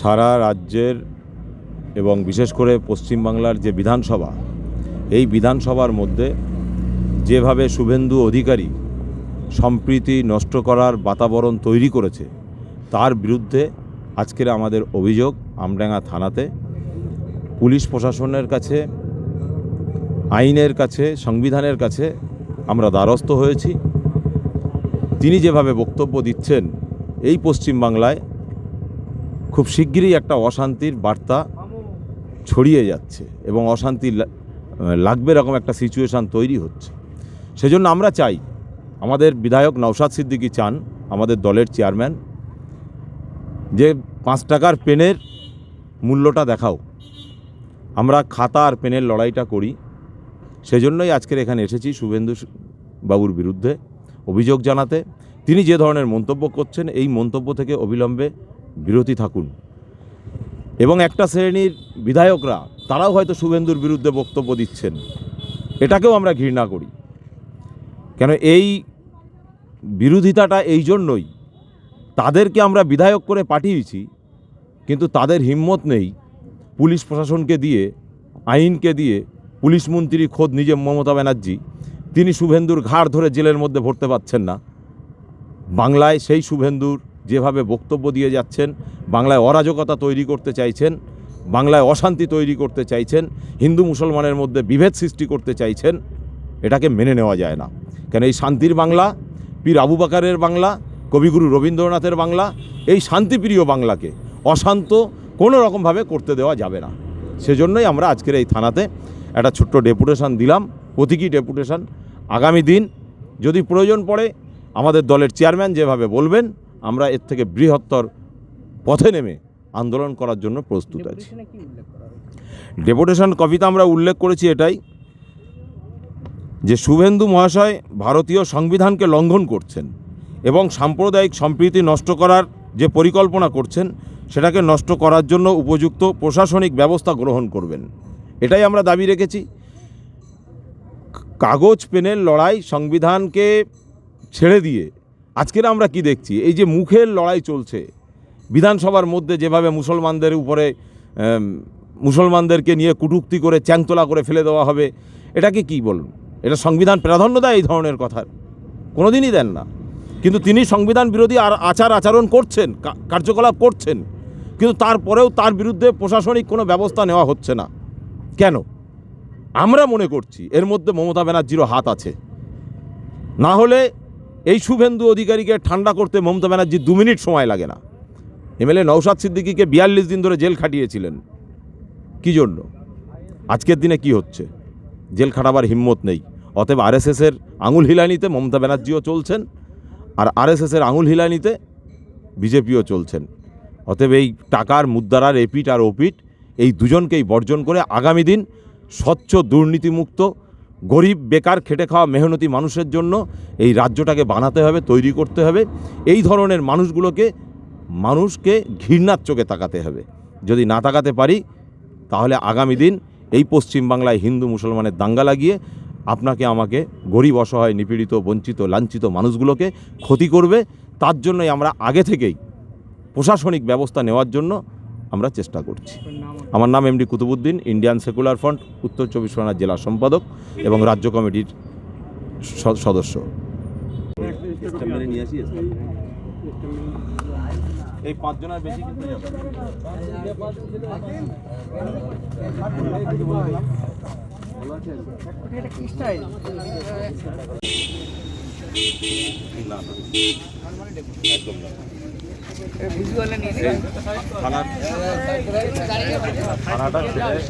সারা রাজ্যের এবং বিশেষ করে পশ্চিমবাংলার যে বিধানসভা, এই বিধানসভার মধ্যে যেভাবে শুভেন্দু অধিকারী সম্প্রীতি নষ্ট করার বাতাবরণ তৈরি করেছে, তার বিরুদ্ধে আজকের আমাদের অভিযোগ আমডাঙ্গা থানাতে। পুলিশ প্রশাসনের কাছে, আইনের কাছে, সংবিধানের কাছে আমরা দ্বারস্থ হয়েছি। তিনি যেভাবে বক্তব্য দিচ্ছেন, এই পশ্চিমবাংলায় খুব শিগগিরই একটা অশান্তির বার্তা ছড়িয়ে যাচ্ছে এবং অশান্তি লাগবে এরকম একটা সিচুয়েশান তৈরি হচ্ছে। সেজন্য আমরা চাই, আমাদের বিধায়ক নওশাদ সিদ্দিকী চান, আমাদের দলের চেয়ারম্যান যে পাঁচ টাকার পেনের মূল্যটা দেখাও। আমরা খাতা আর পেনের লড়াইটা করি। সেজন্যই আজকের এখানে এসেছি শুভেন্দু বাবুর বিরুদ্ধে অভিযোগ জানাতে। তিনি যে ধরনের মন্তব্য করছেন, এই মন্তব্য থেকে অবিলম্বে বিরতি থাকুন। এবং একটা শ্রেণির বিধায়করা, তারাও হয়তো শুভেন্দুর বিরুদ্ধে বক্তব্য দিচ্ছেন। এটাকেও আমরা ঘৃণা করি। কেন এই বিরোধিতাটা এই জন্যই, তাদেরকে আমরা বিধায়ক করে পাঠিয়েছি, কিন্তু তাদের হিম্মত নেই পুলিশ প্রশাসনকে দিয়ে, আইনকে দিয়ে, পুলিশ মন্ত্রী খোদ নিজে মমতা ব্যানার্জি, তিনি শুভেন্দুর ঘাড় ধরে জেলের মধ্যে ভরতে পারছেন না। বাংলায় সেই শুভেন্দুর যেভাবে বক্তব্য দিয়ে যাচ্ছেন, বাংলায় অরাজকতা তৈরি করতে চাইছেন, বাংলায় অশান্তি তৈরি করতে চাইছেন, হিন্দু মুসলমানের মধ্যে বিভেদ সৃষ্টি করতে চাইছেন, এটাকে মেনে নেওয়া যায় না। কেন এই শান্তির বাংলা, পীর আবু বাকারের বাংলা, কবিগুরু রবীন্দ্রনাথের বাংলা, এই শান্তিপ্রিয় বাংলাকে অশান্ত কোনো রকমভাবে করতে দেওয়া যাবে না। সেজন্যই আমরা আজকের এই থানাতে একটা ছোট্ট ডেপুটেশন দিলাম প্রতীকী ডেপুটেশন। আগামী দিন যদি প্রয়োজন পড়ে, আমাদের দলের চেয়ারম্যান যেভাবে বলবেন আমরা এর থেকে বৃহত্তর পথে নেমে আন্দোলন করার জন্য প্রস্তুত আছি। ডেপুটেশনে কবিতা আমরা উল্লেখ করেছি এটাই যে শুভেন্দু মহাশয় ভারতীয় সংবিধানকে লঙ্ঘন করছেন এবং সাম্প্রদায়িক সম্প্রীতি নষ্ট করার যে পরিকল্পনা করছেন সেটাকে নষ্ট করার জন্য উপযুক্ত প্রশাসনিক ব্যবস্থা গ্রহণ করবেন। এটাই আমরা দাবি রেখেছি। কাগজ পেনের লড়াই সংবিধানকে ছেড়ে দিয়ে আজকের আমরা কি দেখছি? এই যে মুখের লড়াই চলছে, বিধানসভার মধ্যে যেভাবে মুসলমানদের উপরে মুসলমানদেরকে নিয়ে কুটুক্তি করে, চ্যাংতলা করে ফেলে দেওয়া হবে, এটাকে কি বলুন? এটা সংবিধান প্রাধান্য দেয় এই ধরনের কথার? কোনোদিনই দেন না। কিন্তু তিনি সংবিধান বিরোধী আর আচার আচরণ করছেন কার্যকলাপ করছেন, কিন্তু তারপরেও তার বিরুদ্ধে প্রশাসনিক কোনো ব্যবস্থা নেওয়া হচ্ছে না। কেন? আমরা মনে করছি এর মধ্যে মমতা ব্যানার্জিরও হাত আছে। না হলে এই শুভেন্দু অধিকারীকে ঠান্ডা করতে মমতা ব্যানার্জির দু মিনিট সময় লাগে না। এমএলএ নৌসাদ সিদ্দিকিকে বিয়াল্লিশ দিন ধরে জেল খাটিয়েছিলেন। কী জন্য? আজকের দিনে কি হচ্ছে? জেল খাটাবার হিম্মত নেই। অতএব আরএসএসের আঙুল হিলানিতে মমতা ব্যানার্জিও চলছেন আর আরএসএসের আঙুল হিলানিতে বিজেপিও চলছেন। অতএব এই টাকার মুদ্রার এপিট আর ওপিট এই দুজনকেই বর্জন করে আগামী দিন স্বচ্ছ দুর্নীতিমুক্ত গরিব, বেকার, খেটে খাওয়া, মেহনতি মানুষের জন্য এই রাজ্যটাকে বানাতে হবে, তৈরি করতে হবে। এই ধরনের মানুষগুলোকে, মানুষকে ঘৃণার চোখে তাকাতে হবে। যদি না তাকাতে পারি, তাহলে আগামী দিন এই পশ্চিমবাংলায় হিন্দু মুসলমানের দাঙ্গা লাগিয়ে আপনাকে, আমাকে গরিব, অসহায়, নিপীড়িত, বঞ্চিত, লাঞ্ছিত মানুষগুলোকে ক্ষতি করবে। তার জন্যই আমরা আগে থেকেই প্রশাসনিক ব্যবস্থা নেওয়ার জন্য আমরা চেষ্টা করছি। আমার নাম MD Kutubuddin Indian Secular Front Uttar Chabbish Pargana জেলা সম্পাদক এবং রাজ্য কমিটির সদস্য। এই পাঁচজনের বেশি কিন্তু এটা কি স্টাইল একদম না। থানাটা ছেড়ে